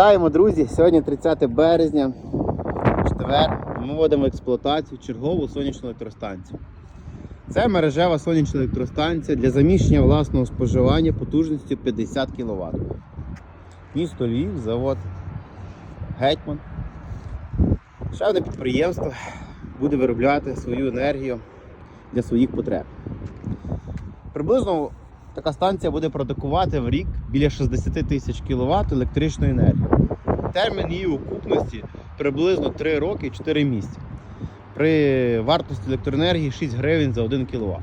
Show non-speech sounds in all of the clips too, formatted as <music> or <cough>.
Вітаємо, друзі! Сьогодні 30 березня, четвер. Ми вводимо в експлуатацію чергову сонячну електростанцію. Це мережева сонячна електростанція для заміщення власного споживання потужністю 50 кВт. Місто Львів, завод Гетьман. Ще одне підприємство буде виробляти свою енергію для своїх потреб. Приблизно така станція буде продукувати в рік біля 60 тисяч кВт електричної енергії. Термін її окупності приблизно 3 роки 4 місяці. При вартості електроенергії 6 гривень за 1 кВт.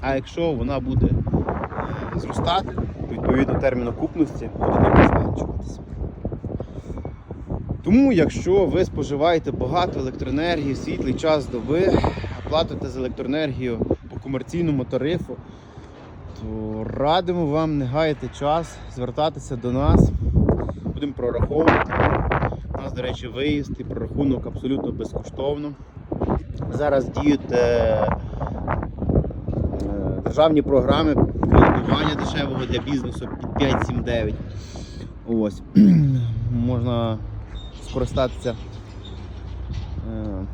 А якщо вона буде е, зростати, то відповідно термін окупності буде зменшуватися. Тому, якщо ви споживаєте багато електроенергії світлий час доби, платите за електроенергію по комерційному тарифу, радимо вам не гаяти час, звертатися до нас. Будемо прораховувати. У нас, до речі, виїзд і прорахунок абсолютно безкоштовно. Зараз діють е, е, державні програми кредитування дешевого для бізнесу під 5-7-9. Ось. <clears throat> Можна скористатися. Е,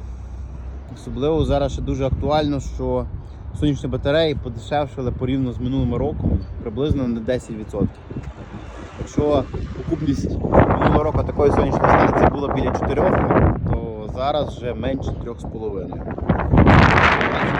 Особливо зараз ще дуже актуально, що сонячні батареї подешевшили порівняно з минулим роком приблизно на 10%. Якщо окупність минулого року такої сонячної станції була біля 4, то зараз вже менше 3,5.